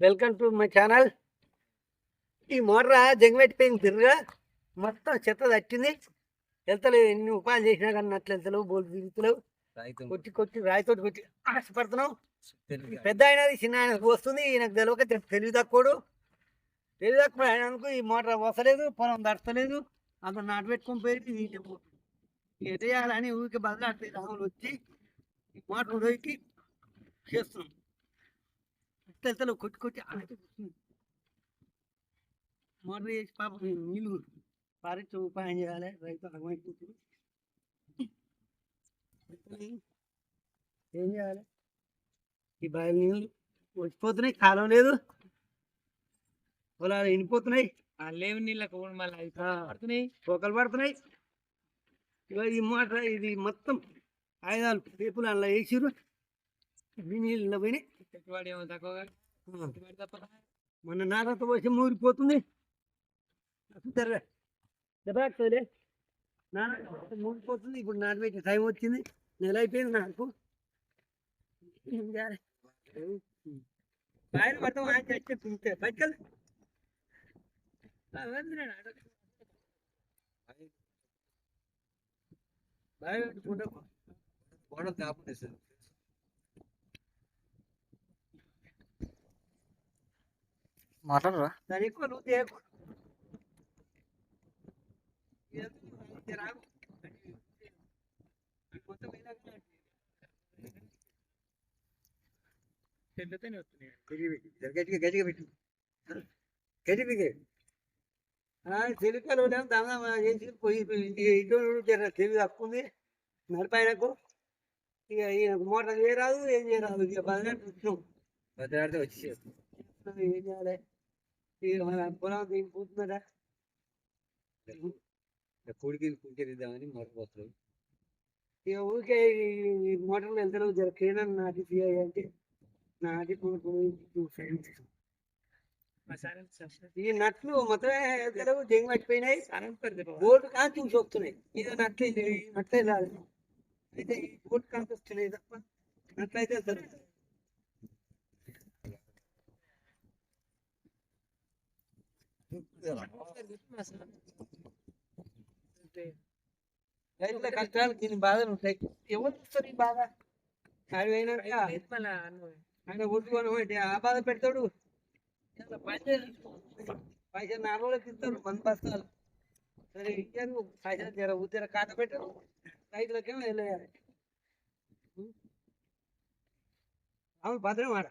Welcome to my channel ఈ మోర్ర జంగమెట్టిపోయింది తిరగా? మొత్తం చెత్త తట్టింది. వెళ్తలేవు ఎన్ని ఉపాయాలు చేసినా కానీ అట్లా వెళ్తలేవు బోల్ తిరుగుతలేవు. కొట్టి కొట్టి రాయితోటి కొట్టి ఆశపడుతున్నావు. పెద్ద అయినది చిన్న ఆయనకు వస్తుంది. ఈయనకు తెలియక తెలివి తక్కువడు. తెలివి తక్కువ ఆయనకు ఈ మోటార్ వస్తలేదు పొలం దడతలేదు అంత నాటు పెట్టుకొని పోయి వీటి ఎట చేయాలని ఊరికి బదులు అట్లా రాములు వచ్చి ఈ మోటార్ పోయి చేస్తున్నాం. వెళ్తలేవు కొట్టి కొట్టి మోటార్ చేసి పాపం నీళ్ళు పారించి ఉపాయం చేయాలి రైతు అర్థమైపోతుంది ఏం చేయాలి? ఈ బావి నీళ్ళు వచ్చిపోతున్నాయి కాలం లేదు. పొలాలు ఎండిపోతున్నాయి. లేవు నీళ్ళకు మళ్ళీ. పడుతున్నాయి. పొగలు పడుతున్నాయి. ఇక ఈ మోటార్ ఇది మొత్తం ఆయుధాలు రేపులు అలా వేసిరు మొన్న నాగంత పోసి మూరిపోతుంది. దెబ్బలే నాన్న మూడిపోతుంది ఇప్పుడు నాటు పెట్టే టైం వచ్చింది. నెల అయిపోయింది నాకు ఆయన పడతాం ఆయన చచ్చే తింటే బయటకెళ్ళి బాగా పెట్టుకుంటా ఎక్కువ వస్తున్నాయి గట్టిగా పెట్టు. గట్టిగా గట్టిగా పెట్టు గట్టి పిగే తెలుగులో దాదాపు చేసి పోయి ఇటు జర తెలుగు తక్కువ ఉంది నడిపాయనకు ఇక ఈయనకు మోటార్ చేయరాదు ఏం చేయరాదు ఇక బదిలాంటి వచ్చినాం భద్రాడితే వచ్చి ఏం చేయాలి పోతుందట కూడికి కూడికిద్దామని మర్చిపోతారు ఇక ఊరికే ఈ మోటార్లు వెళ్తారు జర కేనా నాటి తీయాలి అంటే నాటి ఈ నట్లు మొత్తం జంగి పట్టిపోయినాయి బోర్డు కానీ చూసి వస్తున్నాయి ఇది నట్లు నట్లే రాదు అయితే ఈ బోర్డు కానీ వస్తున్నాయి తప్ప నట్లయితే రైతుల కష్టాలు దీని బాధలు ఉంటాయి ఎవరు చూస్తారు ఈ బాధ ఆడు పోయినాక ఆయన కొట్టుకొని పోయి ఆ బాధ పెడతాడు ఇలా పైసలు పైసలు నాలుగు రోజులకి ఇస్తారు మంది బస్తాలు సరే ఇచ్చారు పైసలు జర ఉద్దర కాట పెట్టరు రైతులకేమో వెళ్ళేయాలి అవును భద్రం ఆడ